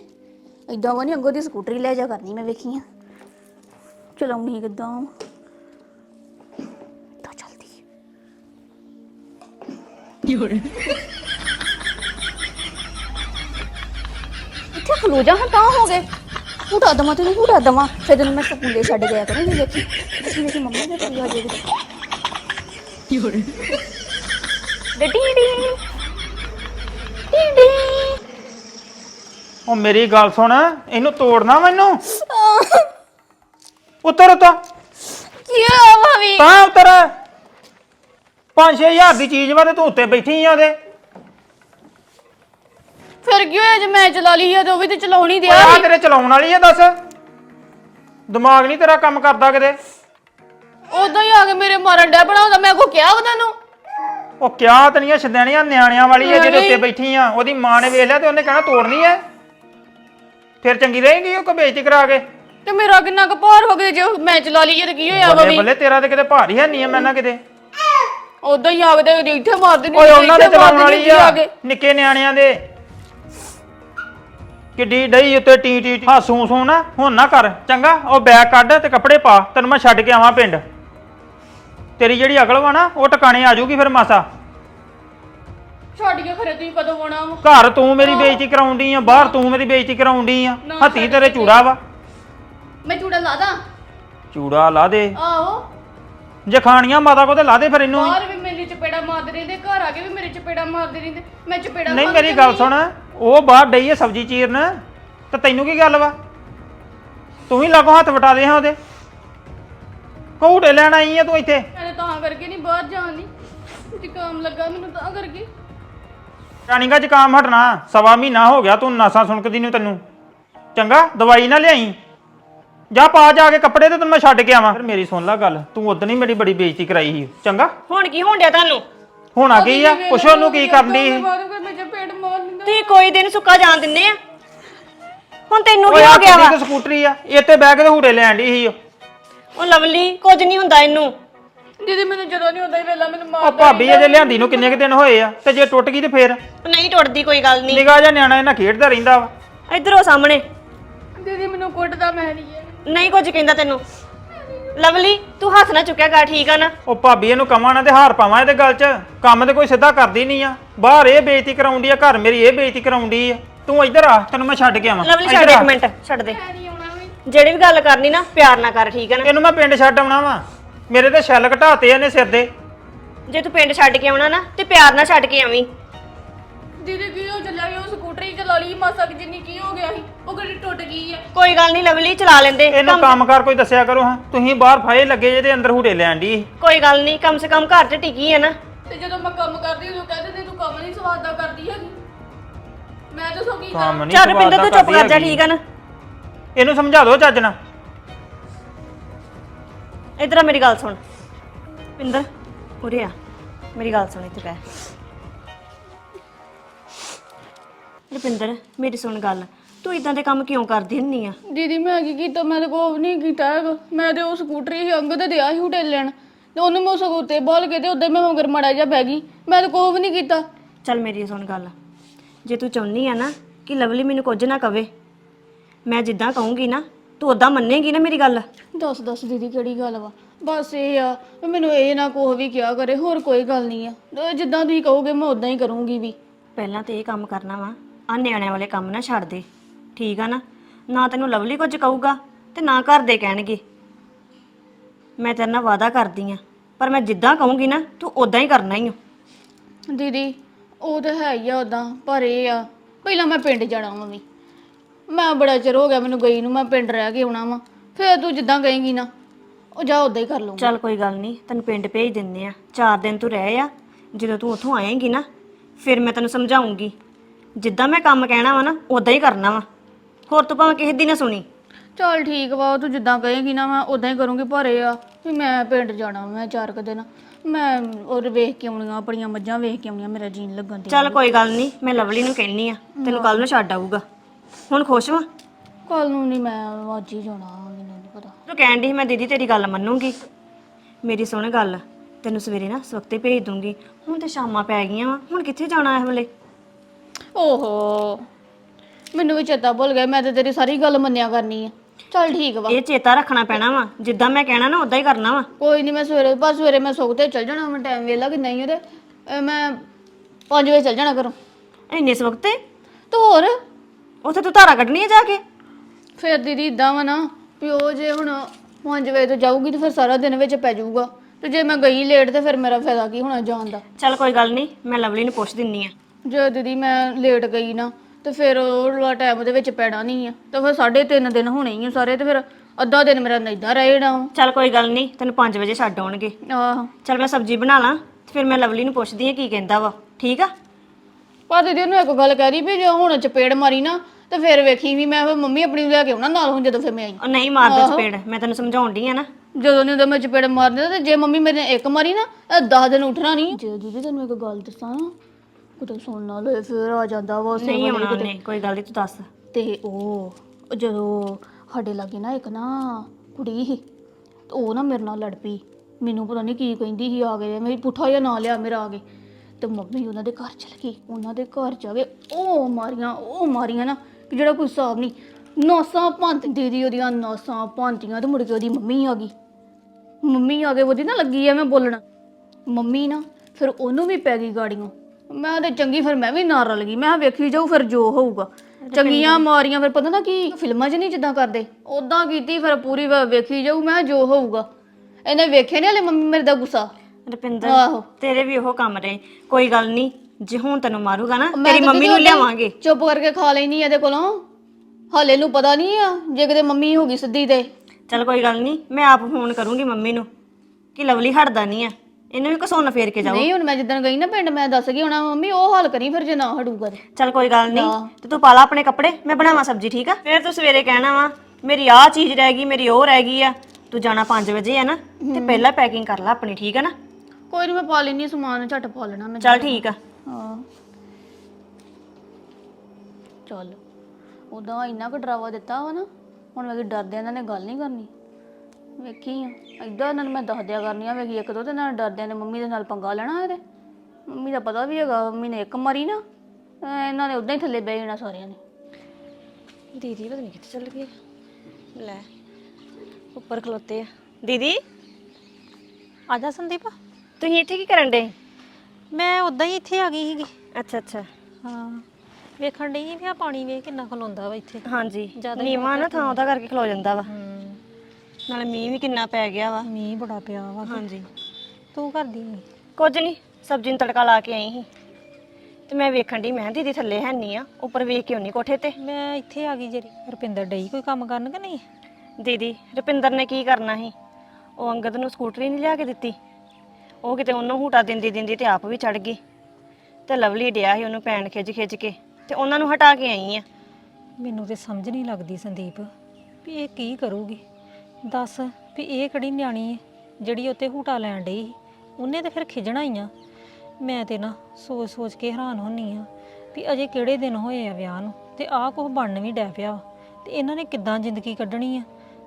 ਐਦਾਂ ਵਾ ਨਹੀਂ ਅੰਗੋ ਦੀ ਸਕੂਟਰੀ ਲੈ ਜਾ ਕਰਨੀ ਮੈਂ ਵੇਖੀ ਆ। ਚਲਾਉਣੀ ਕਿਦਾਂ ਤਾਂ ਇੱਥੇ ਖਲੋ ਜਾ ਹਾਂ ਤਾਂ ਹੋ ਗਏ ਹੂਟਾ ਦਮਾ ਤੈਨੂੰ ਹੂਟਾ ਦਮਾ ਫਿਰ ਤੈਨੂੰ ਮੈਂ ਸਕੂਲੇ ਛੱਡ ਗਿਆ ਕਰਾਂਗੀ ਵੇਖੀ ਅਸੀਂ ਵੇਖੀ ਮੰਮਾ ਦੇ ਪੂਰੀ ਹੋ ਜਾਏਗੀ ਡਟੀ ਡੀ ਡੀ ਉਹ ਮੇਰੀ ਗੱਲ ਸੁਣ। ਇਹਨੂੰ ਤੋੜਨਾ ਮੈਨੂੰ? ਉਤਰ ਉਤਰ। ਕੀ ਹੋਇਆ ਭਾਵੀ ਤਾਂ ਉਤਰ। 5-6000 ਦੀ ਚੀਜ਼ ਵਾ ਤੇ ਤੂੰ ਉੱਤੇ ਬੈਠੀ ਆ ਉਹਦੇ। ਫਿਰ ਕੀ ਹੋਇਆ ਜੇ ਮੈਂ ਚਲਾ ਲਈ ਆ ਤੇ ਉਹ ਵੀ ਤੇ ਚਲਾਉਣੀ ਦਿਆ ਆ ਤੇਰੇ ਚਲਾਉਣ ਵਾਲੀ ਆ ਦੱਸ। ਦਿਮਾਗ ਨਹੀਂ ਤੇਰਾ ਕੰਮ ਕਰਦਾ ਕਿਤੇ। ਉਦੋਂ ਹੀ ਆ ਕੇ ਮੇਰੇ ਮਾਰਨ ਡਿਆ ਬਣਾਉਂਦਾ ਮੈਂ ਕੋ ਕਿਹਾ ਵਾ ਤੈਨੂੰ? ਉਹ ਕਿਆ ਤਨੀਆਂ ਛਦਣੀਆਂ ਨਿਆਣਿਆਂ ਵਾਲੀ ਆ ਜਿਹਦੇ ਉੱਤੇ ਬੈਠੀ ਆ। ਉਹਦੀ ਮਾਂ ਨੇ ਵੇਖ ਲਿਆ ਤੇ ਉਹਨੇ ਕਹਿਣਾ ਤੋੜਨੀ ਐ। ਫਿਰ ਚੰਗੀ ਰਹੇਗੀ ਉਹ ਕੋ ਬੇਇੱਜ਼ਤੀ ਕਰਾ ਕੇ? ਤੇ ਮੇਰਾ ਕਿੰਨਾ ਕੁ ਭਾਰ ਹੋ ਗਿਆ ਜੇ ਮੈਂ ਚਲਾ ਲਈ ਤੇ ਕੀ ਹੋਇਆ ਵਾ ਬੱਲੇ ਵੀ? ਬੱਲੇ ਤੇਰਾ ਤੇ ਕਿਤੇ ਭਾਰ ਹੀ ਹੈ ਨਹੀਂ ਆ ਮੈਂ ਨਾ ਕਿਤੇ। ਉਦੋਂ ਹੀ ਆ ਕੇ ਤੇ ਇੱਥੇ ਮਾਰ ਦੇਣੀ ਓਏ ਉਹਨਾਂ ਦੇ ਚਲਾਉਣ ਵਾਲੀ ਆ। ਨਿੱਕੇ ਨਿਆਣਿਆਂ ਦੇ। ਕਿੱਡੀ ਡਈ ਉੱਤੇ ਟੀ ਟੀ ਹਾਂ ਸੂ ਨਾ ਹੁਣ ਨਾ ਕਰ ਚੰਗਾ ਉਹ ਬੈਗ ਕੱਢ ਤੇ ਕੱਪੜੇ ਪਾ ਤੈਨੂੰ ਮੈਂ ਛੱਡ ਕੇ ਆਵਾਂ ਪਿੰਡ। ਤੇਰੀ ਜਿਹੜੀ ਅਕਲ ਵਾ ਨਾ ਉਹ ਟਿਕਾਣੇ ਆ ਜਾਊਗੀ ਫਿਰ ਮਾਸਾ। ਛੱਡ ਕੇ ਖਰੇ ਤੁਸੀਂ ਕਦੋਂ ਆਉਣਾ ਵਾ? ਘਰ ਤੂੰ ਮੇਰੀ ਬੇਇੱਜ਼ਤੀ ਕਰਾਉਂਦੀ ਆ ਬਾਹਰ ਤੂੰ ਮੇਰੀ ਬੇਇੱਜ਼ਤੀ ਕਰਾਉਂਦੀ ਆ। ਨਾ ਹੱਥੀ ਤੇਰੇ। ਚੂੜਾ ਵਾ। ਮੈਂ ਚੂੜਾ ਲਾ ਦਾਂ? ਚੂੜਾ ਲਾ ਦੇ। ਆਹੋ। ਜੇ ਖਾਣੀਆਂ ਮਾਤਾ ਕੋ ਤੇ ਲਾ ਦੇ ਫਿਰ ਇਹਨੂੰ ਵੀ। ਬਾਹਰ ਵੀ ਮੇਰੀ ਚਪੇੜਾ ਮਾਰਦੇ ਰਹਿੰਦੇ ਘਰ ਆ ਕੇ ਵੀ ਮੇਰੇ ਚਪੇੜਾ ਮਾਰਦੇ ਰਹਿੰਦੇ ਮੈਂ ਚਪੇੜਾ ਨਹੀਂ ਮੇਰੀ ਗੱਲ ਸੁਣ ਉਹ ਬਾਹਰ ਡਈ ਹੈ ਸਬਜ਼ੀ ਚੀਰਨ ਤੇ ਤੈਨੂੰ ਕੀ ਗੱਲ ਵਾ? ਤੂੰ ਹੀ ਲਾਗੋਂ ਹੱਥ ਵਟਾ ਦੇ ਹਾਂ ਉਹਦੇ। ਕੌੜੇ ਲੈਣ ਆਈ ਆ ਤੂੰ ਇੱਥੇ। ਮੈਂ ਤਾਂ ਤਾਂ ਕਰਕੇ ਨਹੀਂ ਬਾਹਰ ਜਾਣੀ ਜ਼ੁਕਾਮ ਲੱਗਾ ਮੈਨੂੰ ਤਾਂ ਕਰਕੇ। ਰਾਣੀਗਾ ਜ਼ੁਕਾਮ ਹਟਣਾ ਸਵਾ ਮਹੀਨਾ ਹੋ ਗਿਆ ਤੂੰ ਨਾਸਾਂ ਸੁਣਕਦੀ ਨੂੰ ਤੈਨੂੰ। ਚੰਗਾ ਦਵਾਈ ਨਾ ਲਿਆਈ। ਜਾ ਪਾ ਜਾ ਕੇ ਕੱਪੜੇ ਤੇ ਤੈਨੂੰ ਮੈਂ ਛੱਡ ਕੇ ਆਵਾਂ। ਫਿਰ ਮੇਰੀ ਸੁਣ ਲੈ ਗੱਲ ਤੂੰ ਉਦੋਂ ਹੀ ਮੇਰੀ ਬੜੀ ਬੇਇੱਜ਼ਤੀ ਕਰਾਈ ਸੀ ਚੰਗਾ? ਹੁਣ ਕੀ ਹੋਣ ਡਿਆ ਤੁਹਾਨੂੰ? ਹੁਣ ਆ? ਗਈ ਆ ਪੁੱਛੋ ਉਹਨੂੰ ਕੀ ਕਰਨ ਦੀ ਬਾਹਰੋਂ ਕੋਈ ਮੈਂ ਚਪੇੜ ਮਾਰਨੀ ਤੁਸੀਂ ਕੋਈ ਦਿਨ ਸੁੱਕਾ ਜਾਣ ਦਿੰਦੇ ਆ। ਹੁਣ ਤੈਨੂੰ ਕੀ ਹੋ ਗਿਆ ਵਾ? ਕਿੰਨੀ ਕੁ ਸਕੂਟਰੀ ਆ ਇਹ ਤੇ ਬਹਿ ਕੇ ਤੇ ਹੂੜੇ ਲੈਣ ਦੀ ਸੀ ਉਹ। ਉਹ ਲਵਲੀ ਕੁਝ ਨਹੀਂ ਹੁੰਦਾ ਇਹਨੂੰ। ਦੀਦੀ ਮੈਨੂੰ ਜਦੋਂ ਨਹੀਂ ਹੁੰਦਾ ਹੀ ਵੇਲਾ ਮੈਨੂੰ ਮਾਰ ਉਹ ਭਾਬੀ ਅਜੇ ਲਿਆਂਦੀ ਨੂੰ ਕਿੰਨੇ ਕੁ ਦਿਨ ਹੋਏ ਆ ਤੇ ਜੇ ਟੁੱਟ ਗਈ ਤੇ ਫੇਰ? ਨਹੀਂ ਟੁੱਟਦੀ ਕੋਈ ਗੱਲ ਨਹੀਂ। ਨਿਗਾਹ ਜਿਹਾ ਨਿਆਣਾ ਇਹਨਾਂ ਖੇਡਦਾ ਰਹਿੰਦਾ ਵਾ। ਇੱਧਰੋਂ ਸਾਹਮਣੇ। ਦੀਦੀ ਮੈਨੂੰ ਕੁੱਟਦਾ ਮੈਂ ਨਹੀਂ। ਹੈ ਨਹੀਂ ਕੁਝ ਕਹਿੰਦਾ ਤੈਨੂੰ। ਲਵਲੀ ਤੂੰ ਹੱਥ ਨਾ ਚੁੱਕਿਆ ਕਰ ਠੀਕ ਆ ਨਾ? ਉਹ ਭਾਬੀ ਇਹਨੂੰ ਕਵਾਂ ਨਾ ਤੇ ਹਾਰ ਪਾਵਾਂ ਇਹਦੇ ਗੱਲ 'ਚ। ਕੰਮ ਤੇ ਕੋਈ ਸਿੱਧਾ ਕਰਦੀ ਨਹੀਂ ਆ। ਬਾਹਰ ਇਹ ਬੇਇੱਜ਼ਤੀ ਕਰਾਉਂਦੀ ਆ ਘਰ ਮੇਰੀ ਇਹ ਬੇਇੱਜ਼ਤੀ ਕਰਾਉਂਦੀ ਆ। ਤੂੰ ਇੱਧਰ ਆ ਤੈਨੂੰ ਮੈਂ ਛੱਡ ਕੇ ਆਵਾਂ। ਲਵਲੀ ਛੱਡ। ਇੱਕ ਮਿੰਟ ਛੱਡ ਦੇ। ਜਿਹੜੀ ਵੀ ਗੱਲ ਕਰਨੀ ਨਾ ਪਿਆਰ ਨਾਲ ਕਰ ਠੀਕ ਆ ਨਾ? ਇਹਨੂੰ ਮੈਂ ਪਿੰਡ ਛੱਡ ਆਉਣਾ ਵਾ। ਮੇਰੇ ਤੇ ਛੱਲ ਘਟਾਤੇ ਇਹਨੇ ਸਿਰ ਦੇ। ਜੇ ਤੂੰ ਪਿੰਡ ਛੱਡ ਕੇ ਆਉਣਾ ਨਾ ਤੇ ਪਿਆਰ ਨਾਲ ਛੱਡ ਕੇ ਆਵੀਂ। ਦੀਦੀ ਕੀ ਹੋ ਚੱਲਿਆ ਗਿਆ ਉਹ ਸਕੂਟਰੀ ਚਲਾ ਲਈ ਮਾਸਾ ਕੁ ਜਿੰਨੀ ਕੀ ਹੋ ਗਿਆ ਸੀ ਉਹ ਗੱਡੀ ਟੁੱਟ ਗਈ ਹੈ ਕੋਈ ਗੱਲ ਨਹੀਂ ਲਵਲੀ ਚਲਾ ਲੈਂਦੇ। ਇਹਨੂੰ ਕੰਮਕਾਰ ਕੋਈ ਦੱਸਿਆ ਕਰੋ ਹਾਂ। ਤੁਸੀਂ ਬਾਹਰ ਫਾਏ ਲੱਗੇ ਜਿਹਦੇ ਅੰਦਰ ਹੂੜੇ ਲੈਣ ਦੀ ਕੋਈ ਗੱਲ ਨਹੀਂ ਕਮ ਸੇ ਕਮ ਘਰ 'ਚ ਟਿਕੀ ਹੈ ਨਾ। ਤੇ ਜਦੋਂ ਮੈਂ ਕੰਮ ਕਰਦੀ ਉਦੋਂ ਕਹਿੰਦੇ ਨੇ ਤੂੰ ਕੰਮ ਨਹੀਂ ਸਵਾਦਾ ਕਰਦੀ ਹੈਗੀ। ਮੈਂ ਤਾਂ ਸੋ ਕੀ ਕਰਾਂ ਕੰਮ ਨਹੀਂ ਚੱਲ ਰੁਪਿੰਦਰ ਤੂੰ ਚੁੱਪ ਕਰ ਜਾ ਠੀਕ ਆ ਨਾ। ਇਹਨੂੰ ਸਮਝਾ ਦਿਓ ਚੱਜ ਨਾਲ। ਇਧਰ ਮੇਰੀ ਗੱਲ ਸੁਣ। ਪਿੰਦਰ ਉਰੇ ਆ। ਮੇਰੀ ਗੱਲ ਸੁਣ ਇੱਥੇ ਬੈ ਰੁਪਿੰਦਰ ਮੇਰੀ ਸੁਣ ਗੱਲ। ਤੂੰ ਇਦਾਂ ਦੇ ਕੰਮ ਕਿਉਂ ਕਰਦੀ ਹੁੰਨੀ ਆ? ਦੀਦੀ ਮੈਂ ਕੀ ਕੀਤਾ? ਮੈਂ ਤਾਂ ਕੋਈ ਨਹੀਂ ਕੀਤਾ ਹੈਗਾ। ਮੈਂ ਤੇ ਉਹ ਸਕੂਟਰੀ ਹੀ ਅੰਗ ਤੇ ਦਿਆ ਸੀ ਹੁਟੇ ਲੈਣ। ਤੇ ਉਹਨੂੰ ਮੈਂ ਉਸ ਤੇ ਬੋਲ ਕੇ ਤੇ ਉਦੋਂ ਮੈਂ ਮਗਰ ਮੜਾ ਜਾ ਬਹਿ ਗਈ। ਮੈਂ ਤਾਂ ਕੋਈ ਵੀ ਨਹੀਂ ਕੀਤਾ। ਚੱਲ ਮੇਰੀ ਸੁਣ ਗੱਲ। ਜੇ ਤੂੰ ਚਾਹੁੰਦੀ ਆ ਨਾ ਕਿ ਲਵਲੀ ਮੈਨੂੰ ਕੁਝ ਨਾ ਕਵੇ ਮੈਂ ਜਿੱਦਾਂ ਕਹੂੰਗੀ ਨਾ ਤੂੰ ਉਦਾਂ ਮੰਨੇਗੀ ਨਾ ਮੇਰੀ ਗੱਲ? ਦੱਸ ਦੱਸ ਦੀਦੀ ਕਿਹੜੀ ਗੱਲ ਵਾ? ਬਸ ਇਹ ਆ ਵੀ ਮੈਨੂੰ ਇਹ ਨਾ ਕੋਹ ਵੀ ਕਿਹਾ ਕਰੇ ਹੋਰ ਕੋਈ ਗੱਲ ਨਹੀਂ ਆ। ਤੇ ਜਿੱਦਾਂ ਤੁਸੀਂ ਕਹੋਗੇ ਮੈਂ ਉਦਾਂ ਹੀ ਕਰੂੰਗੀ ਵੀ। ਪਹਿਲਾਂ ਤੇ ਇਹ ਕੰਮ ਕਰਨਾ ਵਾ ਆ ਨਿਆਣਿਆਂ ਵਾਲੇ ਕੰਮ ਨਾ ਛੱਡ ਦੇ। ਠੀਕ ਆ ਨਾ? ਨਾ ਤੈਨੂੰ ਲਵਲੀ ਕੁਝ ਕਹੂਗਾ ਤੇ ਨਾ ਘਰ ਦੇ ਕਹਿਣਗੇ। ਮੈਂ ਤੇਰੇ ਨਾਲ ਵਾਅਦਾ ਕਰਦੀ ਆ ਪਰ ਮੈਂ ਜਿੱਦਾਂ ਕਹੂੰਗੀ ਨਾ ਤੂੰ ਉਦਾਂ ਹੀ ਕਰਨਾ ਹੀ ਆ ਦੀਦੀ ਉਹ ਤਾਂ ਹੈ ਹੀ ਆ ਉਦਾਂ ਪਰ ਇਹ ਆ ਪਹਿਲਾਂ ਮੈਂ ਪਿੰਡ ਜਾਣਾ ਵਾਂ ਵੀ। ਮੈਂ ਬੜਾ ਚਿਰ ਹੋ ਗਿਆ ਮੈਨੂੰ ਗਈ ਨੂੰ ਮੈਂ ਪਿੰਡ ਰਹਿ ਕੇ ਆਉਣਾ ਵਾ ਫਿਰ ਤੂੰ ਜਿੱਦਾਂ ਕਹੇਂਗੀ ਨਾ ਉਹ ਜਾ ਉਦਾਂ ਹੀ ਕਰ ਲਊਂਗੀ। ਚੱਲ ਕੋਈ ਗੱਲ ਨਹੀਂ ਤੈਨੂੰ ਪਿੰਡ ਭੇਜ ਦਿੰਨੇ ਆ ਚਾਰ ਦਿਨ ਤੂੰ ਰਹਿ ਆ ਜਦੋਂ ਤੂੰ ਉੱਥੋਂ ਆਏਂਗੀ ਨਾ ਫਿਰ ਮੈਂ ਤੈਨੂੰ ਸਮਝਾਉਂਗੀ। ਜਿੱਦਾਂ ਮੈਂ ਕੰਮ ਕਹਿਣਾ ਵਾ ਨਾ ਉਦਾਂ ਹੀ ਕਰਨਾ ਵਾ। ਹੋਰ ਤੂੰ ਭਾਵੇਂ ਕਿਸੇ ਦੀ ਨਾ ਸੁਣੀ। ਚੱਲ ਠੀਕ ਵਾ ਤੂੰ ਜਿੱਦਾਂ ਕਹੇਂਗੀ ਨਾ ਮੈਂ ਉਦਾਂ ਹੀ ਕਰੂੰਗੀ ਇਹ ਆ ਵੀ ਮੈਂ ਪਿੰਡ ਜਾਣਾ ਮੈਂ ਚਾਰ ਕੁ ਦਿਨ। ਮੈਂ ਉਹ ਵੇਖ ਕੇ ਆਉਣੀਆਂ ਆਪਣੀਆਂ ਮੱਝਾਂ ਵੇਖ ਕੇ ਆਉਣੀਆਂ ਮੇਰਾ ਜੀਣ ਲੱਗਣ ਤੇ ਚੱਲ ਕੋਈ ਗੱਲ ਨਹੀਂ ਮੈਂ ਲਵਲੀ ਨੂੰ ਕਹਿਨੀ ਆ ਤੈਨੂੰ ਕੱਲ ਨੂੰ ਛੱਡ ਆਊਗਾ। ਹੁਣ ਖੁਸ਼ ਵਾਂ? ਕੱਲ ਨੂੰ ਨਹੀਂ ਮੈਂ ਅੱਜ ਹੀ ਜਾਣਾ ਮੈਨੂੰ ਨਹੀਂ ਪਤਾ। ਤੂੰ ਕਹਿਣ ਦੀ ਮੈਂ ਦੀਦੀ ਤੇਰੀ ਗੱਲ ਮੰਨੂਗੀ। ਮੇਰੀ ਸੁਣ ਗੱਲ ਤੈਨੂੰ ਸਵੇਰੇ ਨਾ ਸਵਖਤੇ ਭੇਜ ਦੂੰਗੀ। ਹੁਣ ਤੇ ਸ਼ਾਮਾਂ ਪੈ ਗਈਆਂ ਵਾ ਹੁਣ ਕਿੱਥੇ ਜਾਣਾ ਇਸ ਵੇਲੇ? ਓਹੋ। ਮੈਨੂੰ ਵੀ ਚੇਤਾ ਭੁੱਲ ਗਿਆ ਮੈਂ ਤਾਂ ਤੇਰੀ ਸਾਰੀ ਗੱਲ ਮੰਨਿਆ ਕਰਨੀ ਆ। ਚੱਲ ਠੀਕ ਵਾ। ਇਹ ਚੇਤਾ ਰੱਖਣਾ ਪੈਣਾ ਵਾ। ਜਿੱਦਾਂ ਮੈਂ ਕਹਿਣਾ ਨਾ ਉਦਾਂ ਹੀ ਕਰਨਾ ਵਾ। ਕੋਈ ਨਹੀਂ ਮੈਂ ਸਵੇਰੇ ਬਸ ਸਵੇਰੇ ਮੈਂ ਸੁੱਖ ਤੇ ਚੱਲ ਜਾਣਾ ਮੈਂ ਟਾਈਮ ਵੇਲਾ ਕਿ ਨਹੀਂ ਉਹਦੇ ਅਹ ਮੈਂ 5 ਵਜੇ ਚੱਲ ਜਾਣਾ ਘਰੋਂ। ਇੰਨੇ ਸਵਖਤੇ ਤੇ? ਹੋਰ? ਉੱਥੇ ਤੂੰ ਧਾਰਾ ਕੱਢਣੀ ਆ ਜਾ ਕੇ? ਫਿਰ ਦੀਦੀ ਇਦਾਂ ਵਾ ਨਾ ਵੀ ਉਹ ਜੇ ਹੁਣ 5 ਵਜੇ ਤੋਂ ਜਾਊਗੀ ਤੇ ਫਿਰ ਸਾਰਾ ਦਿਨ ਵਿੱਚ ਪੈ ਜਾਊਗਾ। ਤੇ ਜੇ ਮੈਂ ਗਈ ਲੇਟ ਤੇ ਫਿਰ ਮੇਰਾ ਫਾਇਦਾ ਕੀ ਹੋਣਾ ਜਾਣ ਦਾ? ਚੱਲ ਕੋਈ ਗੱਲ ਨਹੀਂ ਮੈਂ ਲਵਲੀ ਨੂੰ ਪੁੱਛ ਦਿੰਨੀ ਆ। ਜੇ ਦੀਦੀ ਮੈਂ ਲੇਟ ਗਈ ਨਾ ਤੇ ਫਿਰ ਉਹ ਟਾਈਮ ਉਹਦੇ ਵਿੱਚ ਪੈਣਾ ਨਹੀਂ ਆ। ਤੇ ਫਿਰ ਸਾਢੇ ਤਿੰਨ ਦਿਨ ਹੋਣੇ ਹੀ ਆ ਸਾਰੇ ਤੇ ਫਿਰ ਅੱਧਾ ਦਿਨ ਮੇਰਾ ਨੈਦਾ ਰਹਿ ਜਾਣਾ ਵਾ। ਚੱਲ ਕੋਈ ਗੱਲ ਨਹੀਂ ਤੈਨੂੰ 5 ਵਜੇ ਛੱਡ ਆਉਣਗੇ। ਆਹੋ। ਚੱਲ ਮੈਂ ਸਬਜ਼ੀ ਬਣਾ ਲਾਂ ਤੇ ਫਿਰ ਮੈਂ ਲਵਲੀ ਨੂੰ ਪੁੱਛਦੀ ਆ ਕੀ ਕਹਿੰਦਾ ਵਾ। ਠੀਕ ਆ? ਪਰ ਦੀਦੀ ਉਹਨੂੰ ਇੱਕ ਗੱਲ ਕਹਿ ਰਹੀ ਵੀ ਜੇ ਹੁਣ ਚਪੇੜ ਮਾਰੀ ਨਾ ਤੇ ਫਿਰ ਵੇਖੀ ਵੀ ਮੈਂ ਫਿਰ ਮੰਮੀ ਆਪਣੀ ਨੂੰ ਲੈ ਕੇ ਆਉਣਾ ਨਾਲ ਹੁਣ ਜਦੋਂ ਫਿਰ ਮੈਂ ਆਈ। ਉਹ ਨਹੀਂ ਮਾਰਦੇ ਚਪੇੜ ਮੈਂ ਤੈਨੂੰ ਸਮਝਾਉਣ ਡਈ ਆ ਨਾ। ਜਦੋਂ ਨਹੀਂ ਉਹਦਾ ਮੈਂ ਚਪੇੜ ਮਾਰਦੇ ਤੇ ਜੇ ਮੰਮੀ ਮੇਰੇ ਨੇ ਇੱਕ ਮਾਰੀ ਨਾ ਇਹ 10 ਦਿਨ ਉੱਠਣਾ ਨਹੀਂ। ਜੇ ਦੀਦੀ ਤੈਨੂੰ ਇੱਕ ਗੱਲ ਦੱਸਾਂ ਕਿਤੇ ਸੁਣ ਨਾ ਲਏ ਫਿਰ ਆ ਜਾਂਦਾ ਵਾ ਨਹੀਂ ਆਉਣਾ ਉਹਨੇ ਕੋਈ ਗੱਲ ਨਹੀਂ ਤੂੰ ਦੱਸ। ਤੇ ਉਹ ਜਦੋਂ ਸਾਡੇ ਲਾਗੇ ਨਾ ਇੱਕ ਨਾ ਕੁੜੀ ਸੀ ਤੇ ਉਹ ਨਾ ਮੇਰੇ ਨਾਲ ਲੜ ਪਈ। ਮੈਨੂੰ ਪਤਾ ਨਹੀਂ ਕੀ ਕਹਿੰਦੀ ਸੀ ਆ ਗਏ ਮੇਰੀ ਪੁੱਠਾ ਜਿਹਾ ਨਾਂ ਲਿਆ ਮੇਰਾ ਆ ਗਏ ਤੇ ਮੰਮੀ ਉਹਨਾਂ ਦੇ ਘਰ ਚਲ ਗਈ ਉਹਨਾਂ ਦੇ ਘਰ ਜਾ ਕੇ ਉਹ ਮਾਰੀਆਂ ਉਹ ਮਾਰੀਆਂ ਨਾ ਕਿ ਜਿਹੜਾ ਕੋਈ ਹਿਸਾਬ ਨਹੀਂ ਨੌਸਾਂ ਭੰਤ ਦੀਦੀ ਉਹਦੀਆਂ ਨੌਸਾਂ ਭੰਤੀਆਂ ਤੇ ਮੁੜ ਕੇ ਉਹਦੀ ਮੰਮੀ ਆ ਗਈ। ਮੰਮੀ ਆ ਕੇ ਉਹਦੀ ਨਾ ਲੱਗੀ ਐ ਮੈਂ ਬੋਲਣਾ। ਮੰਮੀ ਨਾ ਫਿਰ ਉਹਨੂੰ ਵੀ ਪੈ ਗਈ ਗਾੜੀਆਂ। ਮੈਂ ਤੇ ਚੰਗੀ ਫਿਰ ਮੈਂ ਵੀ ਨਾਲ ਰਲ ਗਈ। ਮੈਂ ਕਿਹਾ ਵੇਖੀ ਜਾਊ ਫਿਰ ਜੋ ਹੋਊਗਾ। ਚੰਗੀਆਂ ਮਾਰੀਆਂ ਫਿਰ ਪਤਾ ਨਾ ਕੀ ਫਿਲਮਾਂ 'ਚ ਨਹੀਂ ਜਿੱਦਾਂ ਕਰਦੇ। ਉਦਾਂ ਕੀਤੀ ਫਿਰ ਪੂਰੀ ਵੇ- ਵੇਖੀ ਜਾਊ ਮੈਂ ਕਿਹਾ ਜੋ ਹੋਊਗਾ। ਇਹਨੇ ਵੇਖਿਆ ਨਹੀਂ ਹਲੇ ਮੰਮੀ ਮੇਰੇ ਦਾ ਗੁੱਸਾ? ਰੁਪਿੰਦਰ ਆਹੋ। ਤੇਰੇ ਵੀ ਉਹ ਕੰਮ ਰਹੇ। ਕੋਈ ਗੱਲ ਨਹੀਂ ਜੇ ਹੁਣ ਤੈਨੂੰ ਮਾਰੂਗਾ ਨਾ ਮੈਂ ਤੇਰੀ ਤਾਂ ਮੰਮੀ ਨੂੰ ਲਿਆਵਾਂਗੇ। ਚੁੱਪ ਕਰਕੇ ਖਾ ਲੈਣੀ ਇਹਦੇ ਕੋਲੋਂ। ਹਾਲੇ ਨੂੰ ਪਤਾ ਨਹੀਂ ਆ ਜੇ ਕਿਤੇ ਮੰਮੀ ਹੋ ਗਈ ਸਿੱਧੀ ਤੇ। ਚੱਲ ਕੋਈ ਗੱਲ ਨਹੀਂ ਮੈਂ ਆਪ ਫੋਨ ਕਰੂੰਗੀ ਮੰਮੀ ਨੂੰ। ਕਿ ਲਵਲੀ ਹਟਦਾ ਨਹੀਂ ਆ। ਇਹਨੂੰ ਵੀ ਕਸੋਨ ਫੇਰ ਕੇ ਜਾਓ। ਨਹੀਂ ਹੁਣ ਮੈਂ ਜਿੱਦਣ ਗਈ ਨਾ ਪਿੰਡ ਮੈਂ ਦੱਸ ਗਈ ਹੋਣਾ ਮੰਮੀ ਉਹ ਹਾਲ ਕਰੀ ਫਿਰ ਜੇ ਨਾ ਹਟੂਗਾ ਤੇ। ਚੱਲ ਕੋਈ ਗੱਲ ਨਹੀਂ ਤੇ ਤੂੰ ਪਾ ਲਾ ਆਪਣੇ ਕੱਪੜੇ ਮੈਂ ਬਣਾਵਾਂ ਸਬਜ਼ੀ ਠੀਕ ਆ? ਫਿਰ ਤੂੰ ਸਵੇਰੇ ਕਹਿਣਾ ਵਾ ਮੇਰੀ ਆਹ ਚੀਜ਼ ਰਹਿ ਗਈ ਮੇਰੀ ਉਹ ਰਹਿ ਗਈ ਆ ਤੂੰ ਜਾਣਾ 5 ਵਜੇ ਆ ਨਾ ਤੇ ਪਹਿਲਾਂ ਪੈਕਿੰਗ ਕਰ ਲੈ ਆਪਣੀ ਠੀਕ ਆ ਨਾ? ਕੋਈ ਨਹੀਂ ਮੈਂ ਪਾ ਲੈਣੀ ਸਮਾਨ ਝੱਟ ਪਾ ਲੈਣਾ ਮੈਂ। ਚੱਲ ਠੀਕ ਆ। ਹਾਂ। ਚੱਲ ਉਦਾਂ ਇੰਨਾ ਕੁ ਡਰਾਵਾ ਦਿੱਤਾ ਵਾ ਨਾ ਹੁਣ ਵੇਖੀ ਡਰਦੇ ਇਹਨਾਂ ਨੇ ਗੱਲ ਨਹੀਂ ਕਰਨੀ। ਵੇਖੀ ਆ। ਏਦਾਂ ਇਹਨਾਂ ਨੂੰ ਮੈਂ ਦੱਸ ਦਿਆ ਕਰਨੀ ਆ ਵੇਖੀ ਇੱਕ ਦੋ ਤੇ ਨਾਲ ਡਰਦਿਆਂ ਨੇ ਮੰਮੀ ਦੇ ਨਾਲ ਪੰਗਾ ਲੈਣਾ ਇਹਦੇ। ਮੰਮੀ ਦਾ ਪਤਾ ਵੀ ਹੈਗਾ ਮੰਮੀ ਨੇ ਇੱਕ ਮਾਰੀ ਨਾ ਅਹ ਇਹਨਾਂ ਨੇ ਉਦਾਂ ਹੀ ਥੱਲੇ ਬਹਿ ਜਾਣਾ ਸਾਰਿਆਂ ਨੇ। ਦੀਦੀ ਪਤਾ ਨਹੀਂ ਕਿੱਥੇ ਚੱਲ ਗਈ ਲੈ ਉੱਪਰ ਖਲੋਤੇ ਆ। ਦੀਦੀ? ਆ ਜਾ ਸੰਦੀਪ। ਤੁਸੀਂ ਇੱਥੇ ਕੀ ਕਰਨ ਡੇ ਮੈਂ ਉਦਾਂ ਹੀ ਇੱਥੇ ਆ ਗਈ ਸੀਗੀ। ਅੱਛਾ ਅੱਛਾ। ਹਾਂ ਵੇਖਣ ਡਈ ਸੀ ਵੀ ਆ ਪਾਣੀ ਵੇਖ ਕਿੰਨਾ ਖਲੋਂਦਾ ਵਾ ਇੱਥੇ। ਹਾਂਜੀ ਜ਼ਿਆਦਾ ਹੀ ਨੀਵਾਂ ਨਾ ਥਾਂ ਉਹਦਾ ਕਰਕੇ ਖਲੋ ਜਾਂਦਾ ਵਾ। ਹੂੰ। ਨਾਲੇ ਮੀਂਹ ਵੀ ਕਿੰਨਾ ਪੈ ਗਿਆ ਵਾ। ਮੀਂਹ ਬੜਾ ਪਿਆ ਵਾ। ਹਾਂਜੀ। ਤੂੰ ਕਰਦੀ ਨੀ ਕੁਝ ਨਹੀਂ ਸਬਜ਼ੀ ਨੂੰ ਤੜਕਾ ਲਾ ਕੇ ਆਈ ਸੀ। ਤੇ ਮੈਂ ਵੇਖਣ ਦੀ ਮੈਂ ਦੀਦੀ ਥੱਲੇ ਹੈ ਨਹੀਂ ਆ ਉੱਪਰ ਵੇਖ ਕੇ ਆਉਣੀ ਕੋਠੇ ਤੇ। ਮੈਂ ਇੱਥੇ ਆ ਗਈ ਜਿਹੜੀ ਰੁਪਿੰਦਰ ਡਈ ਕੋਈ ਕੰਮ ਕਰਨ ਕਿ ਨਹੀਂ? ਦੀਦੀ ਰੁਪਿੰਦਰ ਨੇ ਕੀ ਕਰਨਾ ਸੀ? ਉਹ ਅੰਗਦ ਨੂੰ ਸਕੂਟਰੀ ਨਹੀਂ ਲਿਆ ਕੇ ਦਿੱਤੀ। ਉਹ ਕਿਤੇ ਉਹਨੂੰ ਹੂਟਾ ਦਿੰਦੀ ਦਿੰਦੀ ਤੇ ਆਪ ਵੀ ਚੜ ਗਈ। ਤੇ ਲਵਲੀ ਡਿਆ ਸੀ ਉਹਨੂੰ ਪੈਣ ਖਿੱਚ ਖਿੱਚ ਕੇ ਤੇ ਉਹਨਾਂ ਨੂੰ ਹਟਾ ਕੇ ਆਈ ਆ। ਮੈਨੂੰ ਤੇ ਸਮਝ ਨਹੀਂ ਲੱਗਦੀ ਸੰਦੀਪ ਵੀ ਇਹ ਕੀ ਕਰੂਗੀ? ਦੱਸ ਵੀ ਇਹ ਕਿਹੜੀ ਨਿਆਣੀ ਹੈ ਜਿਹੜੀ ਉੱਤੇ ਹੂਟਾ ਲੈਣ ਡਈ ਸੀ। ਉਹਨੇ ਤੇ ਫਿਰ ਖਿਜਣਾ ਹੀ ਆ। ਮੈਂ ਤੇ ਨਾ ਸੋਚ ਸੋਚ ਕੇ ਹੈਰਾਨ ਹੁੰਨੀ ਆ ਵੀ ਅਜੇ ਕਿਹੜੇ ਦਿਨ ਹੋਏ ਆ ਵਿਆਹ ਨੂੰ, ਤੇ ਆਹ ਕੁਝ ਬਣਨ ਵੀ ਡੈ ਪਿਆ ਵਾ। ਤੇ ਇਹਨਾਂ ਨੇ ਕਿੱਦਾਂ ਜ਼ਿੰਦਗੀ ਕੱਢਣੀ ਆ?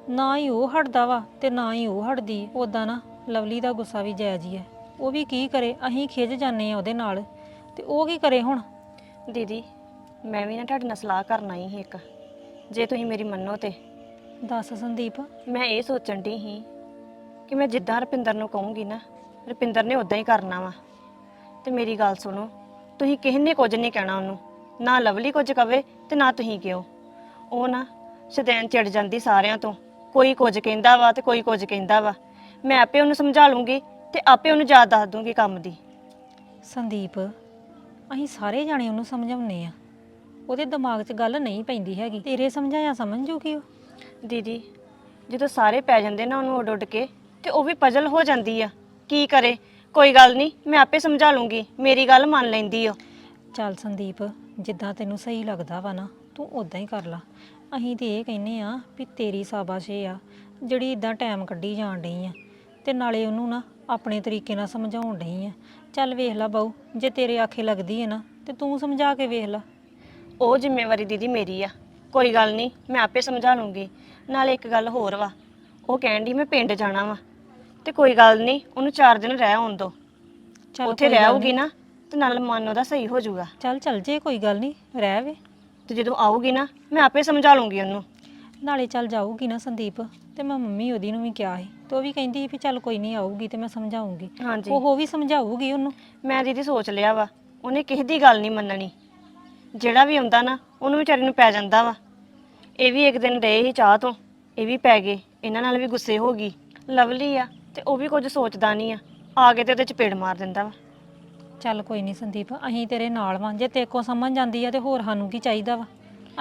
ਨਾ ਹੀ ਉਹ ਹਟਦਾ ਵਾ ਤੇ ਨਾ ਹੀ ਉਹ ਹਟਦੀ ਉਦਾਂ ਨਾ ਲਵਲੀ ਦਾ ਗੁੱਸਾ ਵੀ ਜਾਇਜ਼ ਹੀ ਹੈ ਉਹ ਵੀ ਕੀ ਕਰੇ, ਅਸੀਂ ਖਿਜ ਜਾਂਦੇ ਆ ਉਹਦੇ ਨਾਲ। ਤੇ ਉਹ ਕੀ ਕਰੇ ਹੁਣ? ਦੀਦੀ, ਮੈਂ ਵੀ ਨਾ ਤੁਹਾਡੇ ਨਾਲ ਸਲਾਹ ਕਰਨ ਆਈ ਸੀ ਇੱਕ। ਜੇ ਤੁਸੀਂ ਮੇਰੀ ਮੰਨੋ ਤੇ। ਦੱਸ ਸੰਦੀਪ। ਮੈਂ ਇਹ ਸੋਚਣ ਦੀ ਸੀ ਕਿ ਮੈਂ ਜਿੱਦਾਂ ਰੁਪਿੰਦਰ ਨੂੰ ਕਹੂੰਗੀ ਨਾ ਰੁਪਿੰਦਰ ਨੇ ਉਦਾਂ ਹੀ ਕਰਨਾ ਵਾ। ਤੇ ਮੇਰੀ ਗੱਲ ਸੁਣੋ ਤੁਸੀਂ ਕਿਸੇ ਨੇ ਕੁਝ ਨਹੀਂ ਕਹਿਣਾ ਉਹਨੂੰ। ਨਾ ਲਵਲੀ ਕੁਝ ਕਵੇ ਤੇ ਨਾ ਤੁਸੀਂ ਕਿਉ? ਉਹ ਨਾ ਸ਼ਦੈਨ ਚਿੜ ਜਾਂਦੀ ਸਾਰਿਆਂ ਤੋਂ। ਕੋਈ ਕੁਝ ਕਹਿੰਦਾ ਵਾ ਤੇ ਕੋਈ ਕੁਝ ਕਹਿੰਦਾ ਵਾ। ਮੈਂ ਆਪੇ ਉਹਨੂੰ ਸਮਝਾ ਲੂੰਗੀ ਤੇ ਆਪੇ ਉਹਨੂੰ ਯਾਦ ਦੱਸ ਦੂੰਗੀ ਕੰਮ ਦੀ। ਸੰਦੀਪ ਅਸੀਂ ਸਾਰੇ ਜਾਣੇ ਉਹਨੂੰ ਸਮਝਾਉਨੇ ਆ ਉਹਦੇ ਦਿਮਾਗ 'ਚ ਗੱਲ ਨਹੀਂ ਪੈਂਦੀ ਹੈਗੀ। ਤੇਰੇ ਸਮਝਾਇਆ ਸਮਝ ਜੂਗੀ ਉਹ? ਦੀਦੀ ਜਦੋਂ ਸਾਰੇ ਪੈ ਜਾਂਦੇ ਨਾ ਉਹਨੂੰ ਉੱਡ ਉੱਡ ਕੇ ਤੇ ਉਹ ਵੀ ਪਜ਼ਲ ਹੋ ਜਾਂਦੀ ਆ। ਕੀ ਕਰੇ? ਕੋਈ ਗੱਲ ਨਹੀਂ ਮੈਂ ਆਪੇ ਸਮਝਾ ਲੂੰਗੀ। ਮੇਰੀ ਗੱਲ ਮੰਨ ਲੈਂਦੀ ਓ। ਚੱਲ ਸੰਦੀਪ ਜਿੱਦਾਂ ਤੈਨੂੰ ਸਹੀ ਲੱਗਦਾ ਵਾ ਨਾ ਤੂੰ ਉਦਾਂ ਹੀ ਕਰ ਲਾ। ਅਸੀਂ ਤੇ ਇਹ ਕਹਿੰਨੇ ਆ ਵੀ ਤੇਰੀ ਸਾਬਾਸ਼ੇ ਆ ਜਿਹੜੀ ਇਦਾਂ ਟਾਈਮ ਕੱਢੀ ਜਾਣ ਡਈ ਆ। ਤੇ ਨਾਲੇ ਉਹਨੂੰ ਨਾ ਆਪਣੇ ਤਰੀਕੇ ਨਾਲ ਸਮਝਾਉਣ ਡਈ ਆ। ਚੱਲ ਵੇਖ ਲਾ ਬਾਊ ਜੇ ਤੇਰੇ ਆਖੇ ਲੱਗਦੀ ਹੈ ਨਾ ਤੇ ਤੂੰ ਸਮਝਾ ਕੇ ਵੇਖ ਲਾ। ਉਹ ਜ਼ਿੰਮੇਵਾਰੀ ਦੀਦੀ ਮੇਰੀ ਆ। ਕੋਈ ਗੱਲ ਨਹੀਂ ਮੈਂ ਆਪੇ ਸਮਝਾ ਲੂੰਗੀ। ਨਾਲੇ ਇੱਕ ਗੱਲ ਹੋਰ ਵਾ ਉਹ ਕਹਿਣ ਦੀ ਮੈਂ ਪਿੰਡ ਜਾਣਾ ਵਾ। ਤੇ ਕੋਈ ਗੱਲ ਨਹੀਂ ਉਹਨੂੰ 4 ਦਿਨ ਰਹਿ ਆਉਣ ਦੋ। ਚੱਲ ਉੱਥੇ ਰਹਿ ਆਊਗੀ ਨਾ ਤੇ ਨਾਲ ਮਨ ਉਹਦਾ ਸਹੀ ਹੋ ਜਾਊਗਾ। ਚੱਲ ਚੱਲ ਜੇ ਕੋਈ ਗੱਲ ਨਹੀਂ ਰਹਿ ਵੇ। ਤੇ ਜਦੋਂ ਆਊਗੀ ਨਾ ਮੈਂ ਆਪੇ ਸਮਝਾ ਲੂੰਗੀ ਉਹਨੂੰ। ਨਾਲੇ ਚੱਲ ਜਾਊਗੀ ਨਾ ਸੰਦੀਪ ਤੇ ਮੈਂ ਮੰਮੀ ਉਹਦੀ ਨੂੰ ਵੀ ਕਿਹਾ ਸੀ ਤੇ ਉਹ ਵੀ ਕਹਿੰਦੀ ਵੀ ਚੱਲ ਕੋਈ ਨਹੀਂ ਆਊਗੀ ਤੇ ਮੈਂ ਸਮਝਾਉਂਗੀ। ਹਾਂਜੀ। ਉਹ ਵੀ ਸਮਝਾਊਗੀ ਉਹਨੂੰ। ਮੈਂ ਦੀਦੀ ਸੋਚ ਲਿਆ ਵਾ ਉਹਨੇ ਕਿਸੇ ਦੀ ਗੱਲ ਨਹੀਂ ਮੰਨਣੀ। ਜਿਹੜਾ ਵੀ ਆਉਂਦਾ ਨਾ ਉਹਨੂੰ ਵਿਚਾਰੀ ਨੂੰ ਪੈ ਜਾਂਦਾ ਵਾ। ਇਹ ਵੀ ਇੱਕ ਦਿਨ ਰਹੇ ਸੀ ਚਾਹ ਤੋਂ। ਇਹ ਵੀ ਪੈ ਗਏ। ਇਹਨਾਂ ਨਾਲ ਵੀ ਗੁੱਸੇ ਹੋ ਗਈ। ਲਵਲੀ ਆ ਤੇ ਉਹ ਵੀ ਕੁਝ ਸੋਚਦਾ ਨਹੀਂ ਆ। ਆ ਕੇ ਤੇ ਉਹਦੇ ਚਪੇੜ ਮਾਰ ਦਿੰਦਾ ਵਾ। ਚੱਲ ਕੋਈ ਨਹੀਂ ਸੰਦੀਪ ਅਸੀਂ ਤੇਰੇ ਨਾਲ ਵਾਂ। ਜੇ ਤੇਰੇ ਕੋ ਸਮਝ ਜਾਂਦੀ ਆ ਤੇ ਹੋਰ ਸਾਨੂੰ ਕੀ ਚਾਹੀਦਾ ਵਾ?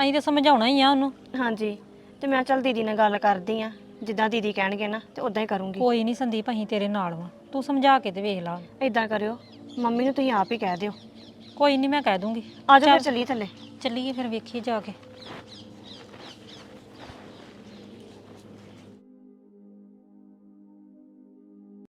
ਅਸੀਂ ਤੇ ਸਮਝਾਉਣਾ ਹੀ ਆ ਉਹਨੂੰ। ਹਾਂਜੀ। ਤੇ ਮੈਂ ਚੱਲ ਦੀਦੀ ਨਾਲ ਗੱਲ ਕਰਦੀ ਆ। ਜਿੱਦਾਂ ਦੀਦੀ ਕਹਿਣਗੇ ਨਾ ਤੇ ਉਦਾਂ ਹੀ ਕਰੂੰਗੀ। ਕੋਈ ਨਹੀਂ ਸੰਦੀਪ ਅਸੀਂ ਤੇਰੇ ਨਾਲ ਵਾਂ। ਤੂੰ ਸਮਝਾ ਕੇ ਤੇ ਵੇਖ ਲਾ। ਇਦਾਂ ਕਰਿਓ। ਮੰਮੀ ਨੂੰ ਤੁਸੀਂ ਆਪ ਹੀ ਕਹਿ ਦਿਓ। ਕੋਈ ਨਹੀਂ ਮੈਂ ਕਹਿ ਦੂੰਗੀ। ਆ ਜਾਓ ਫਿਰ ਚੱਲੀਏ ਥੱਲੇ। ਚੱਲੀਏ ਫਿਰ ਵੇਖੀਏ ਜਾ ਕੇ।